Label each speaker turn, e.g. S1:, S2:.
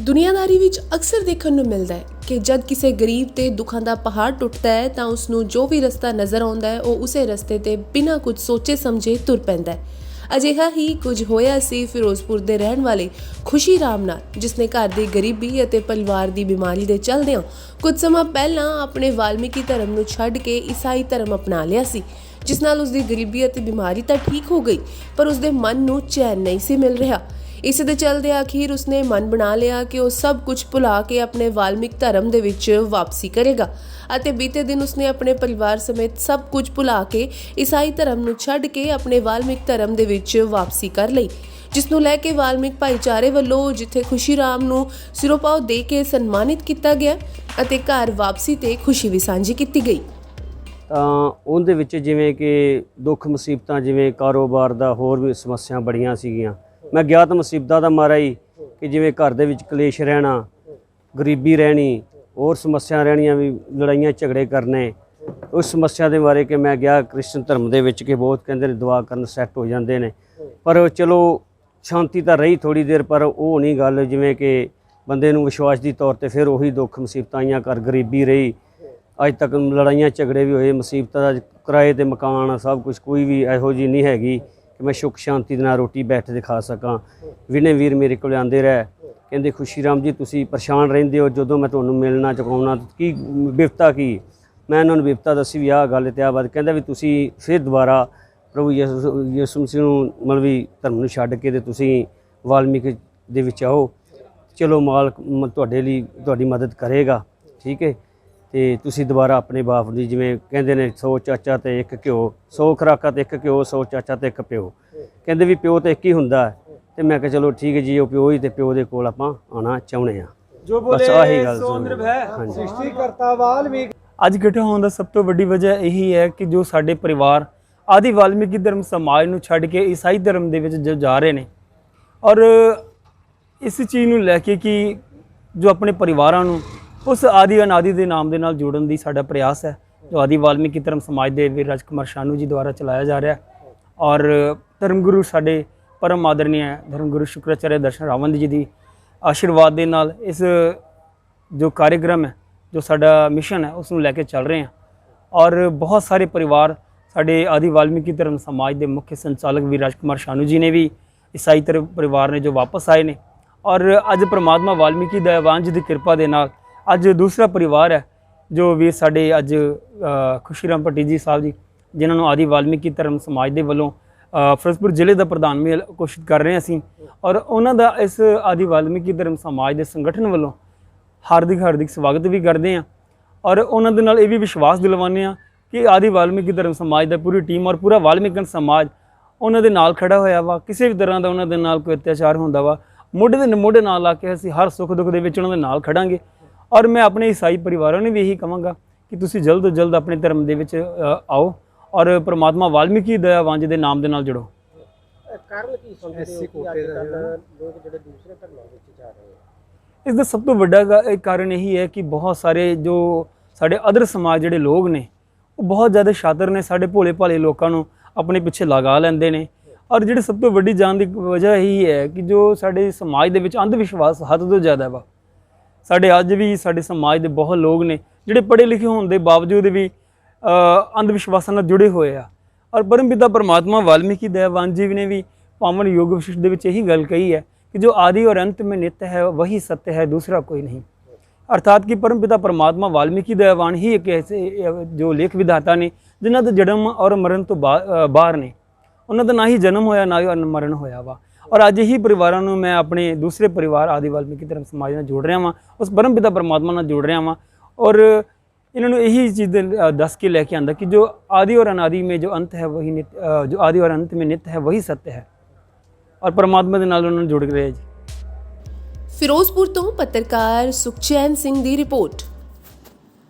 S1: ਦੁਨੀਆਦਾਰੀ ਵਿੱਚ ਅਕਸਰ ਦੇਖਣ ਨੂੰ ਮਿਲਦਾ ਹੈ ਕਿ ਜਦ ਕਿਸੇ ਗਰੀਬ ਤੇ ਦੁੱਖਾਂ ਦਾ ਪਹਾੜ ਟੁੱਟਦਾ ਹੈ ਤਾਂ ਉਸ ਨੂੰ ਜੋ ਵੀ ਰਸਤਾ ਨਜ਼ਰ ਆਉਂਦਾ ਹੈ, ਉਹ ਉਸੇ ਰਸਤੇ ਤੇ ਬਿਨਾਂ ਕੁਝ ਸੋਚੇ ਸਮਝੇ ਤੁਰ ਪੈਂਦਾ ਹੈ। ਅਜਿਹਾ ਹੀ ਕੁਝ ਹੋਇਆ ਸੀ ਫਿਰੋਜ਼ਪੁਰ ਦੇ ਰਹਿਣ ਵਾਲੇ ਖੁਸ਼ੀ ਰਾਮ ਨਾਲ, ਜਿਸ ਨੇ ਘਰ ਦੀ ਗਰੀਬੀ ਅਤੇ ਪਰਿਵਾਰ ਦੀ ਬਿਮਾਰੀ ਦੇ ਚਲਦਿਆਂ ਕੁਝ ਸਮਾਂ ਪਹਿਲਾਂ ਆਪਣੇ ਵਾਲਮੀਕੀ ਧਰਮ ਨੂੰ ਛੱਡ ਕੇ ਈਸਾਈ ਧਰਮ ਅਪਣਾ ਲਿਆ ਸੀ, ਜਿਸ ਨਾਲ ਉਸ ਦੀ ਗਰੀਬੀ ਅਤੇ ਬਿਮਾਰੀ ਤਾਂ ਠੀਕ ਹੋ ਗਈ, ਪਰ ਉਸ ਦੇ ਮਨ ਨੂੰ ਚੈਨ ਨਹੀਂ ਸੀ ਮਿਲ ਰਿਹਾ। ਇਸ ਦੇ ਚਲਦੇ ਆਖਿਰ ਉਸਨੇ ਮਨ ਬਣਾ ਲਿਆ ਕਿ ਉਹ ਸਭ ਕੁਝ ਭੁਲਾ ਕੇ ਆਪਣੇ ਵਾਲਮਿਕ ਧਰਮ ਦੇ ਵਿੱਚ ਵਾਪਸੀ ਕਰੇਗਾ ਅਤੇ ਬੀਤੇ ਦਿਨ ਉਸਨੇ ਆਪਣੇ ਪਰਿਵਾਰ ਸਮੇਤ ਸਭ ਕੁਝ ਭੁਲਾ ਕੇ ਈਸਾਈ ਧਰਮ ਨੂੰ ਛੱਡ ਕੇ ਆਪਣੇ ਵਾਲਮਿਕ ਧਰਮ ਦੇ ਵਿੱਚ ਵਾਪਸੀ ਕਰ ਲਈ ਜਿਸ ਨੂੰ ਲੈ ਕੇ ਵਾਲਮਿਕ ਭਾਈਚਾਰੇ ਵੱਲੋਂ ਜਿੱਥੇ ਖੁਸ਼ੀ ਰਾਮ ਨੂੰ ਸਿਰੋਪਾਓ ਦੇ ਕੇ ਸਨਮਾਨਿਤ ਕੀਤਾ ਗਿਆ ਅਤੇ ਘਰ ਵਾਪਸੀ ਤੇ ਖੁਸ਼ੀ ਵੀ ਸਾਂਝੀ ਕੀਤੀ ਗਈ।
S2: ਤਾਂ ਉਹਦੇ ਵਿੱਚ ਜਿਵੇਂ ਕਿ ਦੁੱਖ ਮੁਸੀਬਤਾਂ, ਜਿਵੇਂ ਕਾਰੋਬਾਰ ਦਾ ਹੋਰ ਵੀ ਸਮੱਸਿਆ ਬੜੀਆਂ ਸੀਗੀਆਂ। ਮੈਂ ਗਿਆ ਤਾਂ ਮੁਸੀਬਤਾਂ ਦਾ ਮਾਰਾ ਹੀ ਕਿ ਜਿਵੇਂ ਘਰ ਦੇ ਵਿੱਚ ਕਲੇਸ਼ ਰਹਿਣਾ, ਗਰੀਬੀ ਰਹਿਣੀ, ਹੋਰ ਸਮੱਸਿਆ ਰਹਿਣੀਆਂ ਵੀ ਲੜਾਈਆਂ ਝਗੜੇ ਕਰਨੇ। ਉਸ ਸਮੱਸਿਆ ਦੇ ਬਾਰੇ ਕਿ ਮੈਂ ਗਿਆ ਕ੍ਰਿਸਚਨ ਧਰਮ ਦੇ ਵਿੱਚ ਕਿ ਬਹੁਤ ਕਹਿੰਦੇ ਨੇ ਦੁਆ ਕਰਨ ਸੈੱਟ ਹੋ ਜਾਂਦੇ ਨੇ। ਪਰ ਚਲੋ ਸ਼ਾਂਤੀ ਤਾਂ ਰਹੀ ਥੋੜੀ ਦੇਰ, ਪਰ ਉਹ ਨਹੀਂ ਗੱਲ ਜਿਵੇਂ ਕਿ ਬੰਦੇ ਨੂੰ ਵਿਸ਼ਵਾਸ ਦੀ ਤੌਰ ਤੇ ਫਿਰ ਉਹੀ ਦੁੱਖ ਮੁਸੀਬਤਾਂ ਆਈਆਂ, ਘਰ ਗਰੀਬੀ ਰਹੀ। ਅੱਜ ਤੱਕ ਲੜਾਈਆਂ ਝਗੜੇ ਵੀ ਹੋਏ, ਮੁਸੀਬਤਾਂ ਦਾ ਕਿਰਾਏ ਤੇ ਮਕਾਨ, ਸਭ ਕੁਝ ਕੋਈ ਵੀ ਇਹੋ ਜੀ ਨਹੀਂ ਹੈਗੀ। ਕਿ ਮੈਂ ਸੁੱਖ ਸ਼ਾਂਤੀ ਦੇ ਨਾਲ ਰੋਟੀ ਬੈਠ ਕੇ ਖਾ ਸਕਾਂ। ਵਿਨੇ ਵੀਰ ਮੇਰੇ ਕੋਲ ਆਂਦੇ ਰਹਿ, ਕਹਿੰਦੇ, ਖੁਸ਼ੀ ਰਾਮ ਜੀ, ਤੁਸੀਂ ਪਰੇਸ਼ਾਨ ਰਹਿੰਦੇ ਹੋ, ਜਦੋਂ ਮੈਂ ਤੁਹਾਨੂੰ ਮਿਲਣਾ, ਚੁਕਾਉਣਾ, ਕੀ ਬਿਪਤਾ ਕੀ? ਮੈਂ ਉਹਨਾਂ ਨੂੰ ਬਿਪਤਾ ਦੱਸੀ ਵੀ ਆਹ ਗੱਲ ਤੇ ਆਹ ਬਾਤ। ਕਹਿੰਦਾ ਵੀ ਤੁਸੀਂ ਫਿਰ ਦੁਬਾਰਾ ਪ੍ਰਭੂ ਯਿਸੂ ਯਿਸੂ ਮਸੀਹ ਨੂੰ ਮਤਲਬ ਵੀ ਧਰਮ ਨੂੰ ਛੱਡ ਕੇ ਤੇ ਤੁਸੀਂ ਵਾਲਮੀਕ ਦੇ ਵਿੱਚ ਆਓ। ਚਲੋ ਮਾਲਕ ਮ- ਤੁਹਾਡੇ ਲਈ ਤੁਹਾਡੀ ਮਦਦ ਕਰੇਗਾ। ਠੀਕ ਹੈ ਤੇ ਤੁਸੀਂ ਦੁਬਾਰਾ ਆਪਣੇ ਬਾਪ ਦੀ ਜਿਵੇਂ ਕਹਿੰਦੇ ਨੇ 100 ਚਾਚਾ ਤੇ ਇੱਕ ਘਿਓ 100 ਖਰਾਕਾ ਤੇ ਇੱਕ ਘਿਓ 100 ਚਾਚਾ ਤੇ ਇੱਕ ਪਿਓ। ਕਹਿੰਦੇ ਵੀ ਪਿਓ ਤਾਂ ਇੱਕ ਹੀ ਹੁੰਦਾ। ਤੇ ਮੈਂ ਕਿਹਾ ਚਲੋ ਠੀਕ ਹੈ ਜੀ ਉਹ ਪਿਓ ਹੀ ਤੇ ਪਿਓ ਦੇ ਕੋਲ ਆਪਾਂ ਆਉਣਾ ਚਾਹੁੰਦੇ ਆ
S3: ਜੋ ਬੋਲੇ
S2: ਆਹੀ ਗੱਲ
S3: ਸੋ ਨਿਰਭੈ ਸ੍ਰਿਸ਼ਟੀ ਕਰਤਾ ਵਾਲਮੀਕ ਅੱਜ ਇਕੱਠੇ ਹੋਣ ਦਾ ਸਭ ਤੋਂ ਵੱਡੀ ਵਜ੍ਹਾ ਇਹੀ ਹੈ ਕਿ ਜੋ ਸਾਡੇ ਪਰਿਵਾਰ ਆਦਿ ਵਾਲਮੀਕੀ ਧਰਮ ਸਮਾਜ ਨੂੰ ਛੱਡ ਕੇ ਈਸਾਈ ਧਰਮ ਦੇ ਵਿੱਚ ਜੋ ਜਾ ਰਹੇ ਨੇ। ਔਰ ਇਸ ਚੀਜ਼ ਨੂੰ ਲੈ ਕੇ ਕਿ ਜੋ ਆਪਣੇ ਪਰਿਵਾਰਾਂ ਨੂੰ ਉਸ ਆਦਿ ਅਨਾਦਿ ਦੇ ਨਾਮ ਦੇ ਨਾਲ ਜੋੜਨ ਦੀ ਸਾਡਾ ਪ੍ਰਯਾਸ ਹੈ, ਜੋ ਆਦਿ ਵਾਲਮੀਕੀ ਧਰਮ ਸਮਾਜ ਦੇ ਵੀਰ ਰਾਜਕੁਮਾਰ ਸ਼ਾਨੂ ਜੀ ਦੁਆਰਾ ਚਲਾਇਆ ਜਾ ਰਿਹਾ ਹੈ। ਔਰ ਧਰਮ ਗੁਰੂ ਸਾਡੇ ਪਰਮ ਆਦਰਨੀय ਧਰਮ ਗੁਰੂ ਸ਼ੁਕਰਾਚਾਰਿਆ ਦਰਸ਼ਨ ਰਾਵੰਦ ਜੀ ਦੀ ਆਸ਼ੀਰਵਾਦ ਦੇ ਨਾਲ ਇਸ ਜੋ ਕਾਰਜਕ੍ਰਮ ਹੈ, ਜੋ ਸਾਡਾ ਮਿਸ਼ਨ ਹੈ, ਉਸ ਨੂੰ ਲੈ ਕੇ ਚੱਲ ਰਹੇ ਹਾਂ। ਔਰ ਬਹੁਤ ਸਾਰੇ ਪਰਿਵਾਰ ਸਾਡੇ ਆਦਿ ਵਾਲਮੀਕੀ ਧਰਮ ਸਮਾਜ ਦੇ ਮੁੱਖ ਸੰਚਾਲਕ ਵੀ ਰਾਜਕੁਮਾਰ ਸ਼ਾਨੂ ਜੀ ਨੇ ਵੀ ਈਸਾਈ ਧਰਮ ਪਰਿਵਾਰ ਨੇ ਜੋ ਵਾਪਸ ਆਏ ਨੇ। ਔਰ ਅੱਜ ਪ੍ਰਮਾਤਮਾ ਵਾਲਮੀਕੀ ਦਇਆਵਾਨ ਜੀ ਦੀ ਕਿਰਪਾ ਦੇ ਨਾਲ ਅੱਜ ਦੂਸਰਾ ਪਰਿਵਾਰ ਹੈ ਜੋ ਵੀ ਸਾਡੇ ਅੱਜ ਅ, ਖੁਸ਼ੀਰਾਮ ਭੱਟੀ ਜੀ ਸਾਹਿਬ ਜੀ ਜਿਨ੍ਹਾਂ ਨੂੰ ਆਦਿ ਵਾਲਮੀਕੀ ਧਰਮ ਸਮਾਜ ਦੇ ਵੱਲੋਂ ਫਿਰੋਜ਼ਪੁਰ ਜ਼ਿਲ੍ਹੇ ਦਾ ਪ੍ਰਧਾਨ ਵੀ ਕੋਸ਼ਿਸ਼ ਕਰ ਰਹੇ ਹਾਂ ਅਸੀਂ। ਔਰ ਉਹਨਾਂ ਦਾ ਇਸ ਆਦਿ ਵਾਲਮੀਕੀ ਧਰਮ ਸਮਾਜ ਦੇ ਸੰਗਠਨ ਵੱਲੋਂ ਹਾਰਦਿਕ ਹਾਰਦਿਕ ਸਵਾਗਤ ਵੀ ਕਰਦੇ ਹਾਂ। ਔਰ ਉਹਨਾਂ ਦੇ ਨਾਲ ਇਹ ਵੀ ਵਿਸ਼ਵਾਸ ਦਿਲਵਾਉਂਦੇ ਹਾਂ ਕਿ ਆਦਿ ਵਾਲਮੀਕੀ ਧਰਮ ਸਮਾਜ ਦਾ ਪੂਰੀ ਟੀਮ ਔਰ ਪੂਰਾ ਵਾਲਮੀਕਨ ਸਮਾਜ ਉਹਨਾਂ ਦੇ ਨਾਲ ਖੜਾ ਹੋਇਆ ਵਾ। ਕਿਸੇ ਵੀ ਤਰ੍ਹਾਂ ਦਾ ਉਹਨਾਂ ਦੇ ਨਾਲ ਕੋਈ ਅਤਿਆਚਾਰ ਹੁੰਦਾ ਵਾ ਮੋਢੇ ਦੇ ਮੋਢੇ ਨਾਲ ਲਾ ਕੇ ਅਸੀਂ ਹਰ ਸੁੱਖ ਦੁੱਖ ਦੇ ਵਿੱਚ ਉਹਨਾਂ ਦੇ ਨਾਲ ਖੜਾਂਗੇ। ਔਰ ਮੈਂ ਆਪਣੇ ਈਸਾਈ ਪਰਿਵਾਰਾਂ ਨੂੰ ਵੀ ਇਹੀ ਕਹਾਂਗਾ ਕਿ ਤੁਸੀਂ ਜਲਦ ਤੋਂ ਜਲਦ ਆਪਣੇ ਧਰਮ ਦੇ ਵਿੱਚ ਆਓ ਔਰ ਪ੍ਰਮਾਤਮਾ ਵਾਲਮੀਕੀ ਦਇਆਵਾਂਜ ਦੇ ਨਾਮ ਦੇ ਨਾਲ ਜੁੜੋ।
S4: ਕਾਰਨ ਕੀ ਸਮਝਦੇ ਹੋ ਕਿ ਅੱਜ ਕੱਲ੍ਹ ਲੋਕ ਜਿਹੜੇ ਦੂਸਰੇ ਧਰਮਾਂ ਵਿੱਚ ਜਾ ਰਹੇ ਆ?
S3: ਇਸ ਦਾ ਸਭ ਤੋਂ ਵੱਡਾ ਕਾਰਨ ਇਹੀ ਹੈ ਕਿ ਬਹੁਤ ਸਾਰੇ ਜੋ ਸਾਡੇ ਅਦਰ ਸਮਾਜ ਜਿਹੜੇ ਲੋਕ ਨੇ ਉਹ ਬਹੁਤ ਜ਼ਿਆਦਾ ਸ਼ਾਤਰ ਨੇ ਸਾਡੇ ਭੋਲੇ ਭਾਲੇ ਲੋਕਾਂ ਨੂੰ ਆਪਣੇ ਪਿੱਛੇ ਲਗਾ ਲੈਂਦੇ ਨੇ। ਔਰ ਜਿਹੜੀ ਸਭ ਤੋਂ ਵੱਡੀ ਜਾਣ ਦੀ ਵਜ੍ਹਾ ਇਹੀ ਹੈ ਕਿ ਜੋ ਸਾਡੇ ਸਮਾਜ ਦੇ ਵਿੱਚ ਅੰਧ ਵਿਸ਼ਵਾਸ ਹੱਦ ਤੋਂ ਜ਼ਿਆਦਾ ਵਾ ਸਾਡੇ ਅੱਜ ਵੀ, ਸਾਡੇ ਸਮਾਜ ਦੇ ਬਹੁਤ ਲੋਕ ਨੇ ਜਿਹੜੇ ਪੜ੍ਹੇ ਲਿਖੇ ਹੋਣ ਦੇ ਬਾਵਜੂਦ ਵੀ ਅੰਧ ਵਿਸ਼ਵਾਸਾਂ ਨਾਲ ਜੁੜੇ ਹੋਏ ਆ। ਔਰ ਪਰਮ ਪਿਤਾ ਪਰਮਾਤਮਾ ਵਾਲਮੀਕੀ ਦੇਵਾਨ ਜੀ ਨੇ ਵੀ ਪਾਵਨ ਯੋਗ ਵਿਸ਼ਿਸ਼ਟ ਦੇ ਵਿੱਚ ਇਹੀ ਗੱਲ ਕਹੀ ਹੈ ਕਿ ਜੋ ਆਦਿ ਔਰ ਅੰਤ ਮੇ ਨਿਤ ਹੈ, ਵਹੀ ਸਤਿ ਹੈ, ਦੂਸਰਾ ਕੋਈ ਨਹੀਂ। ਅਰਥਾਤ ਕਿ ਪਰਮ ਪਿਤਾ ਪਰਮਾਤਮਾ ਵਾਲਮੀਕੀ ਦੇਵਾਨ ਹੀ ਇੱਕ ਐਸੇ, ਜੋ ਲੇਖ ਵਿਧਾਤਾ ਨੇ, ਜਿਨ੍ਹਾਂ ਦਾ ਜਨਮ ਔਰ ਮਰਨ ਤੋਂ ਬਾਹਰ ਨੇ। ਉਹਨਾਂ ਦਾ ਨਾ ਹੀ ਜਨਮ ਹੋਇਆ, ਨਾ ਹੀ ਮਰਨ ਹੋਇਆ ਵਾ। ਔਰ ਅੱਜ ਇਹੀ ਪਰਿਵਾਰਾਂ ਨੂੰ ਮੈਂ ਆਪਣੇ ਦੂਸਰੇ ਪਰਿਵਾਰ ਆਦਿ ਵਾਲਮੀਕੀ ਧਰਮ ਸਮਾਜ ਨਾਲ ਜੋੜ ਰਿਹਾ ਹਾਂ ਉਸ ਬ੍ਰਹਮ ਪਿਤਾ ਪਰਮਾਤਮਾ ਨਾਲ ਜੋੜ ਰਿਹਾ ਹਾਂ ਔਰ ਇਹਨਾਂ ਨੂੰ ਇਹੀ ਚੀਜ਼ ਦੱਸ ਕੇ ਲੈ ਕੇ ਆਂਦਾ ਕਿ ਜੋ ਆਦि ਔਰ ਅਨਾਦि ਮੇ ਜੋ ਅੰਤ ਹੈ, ਵਹੀ ਨਿਤ ਜੋ ਆਦि ਔਰ ਅੰਤ ਮੇ ਨਿਤ ਹੈ, ਵਹੀ ਸਤਿ ਹੈ। ਔਰ ਪਰਮਾਤਮਾ ਦੇ ਨਾਲ ਉਹਨਾਂ ਨੂੰ ਜੁੜ ਰਿਹਾ ਜੀ।
S1: ਫਿਰੋਜ਼ਪੁਰ ਤੋਂ ਪੱਤਰਕਾਰ ਸੁਖਚੈਨ ਸਿੰਘ ਦੀ ਰਿਪੋਰਟ।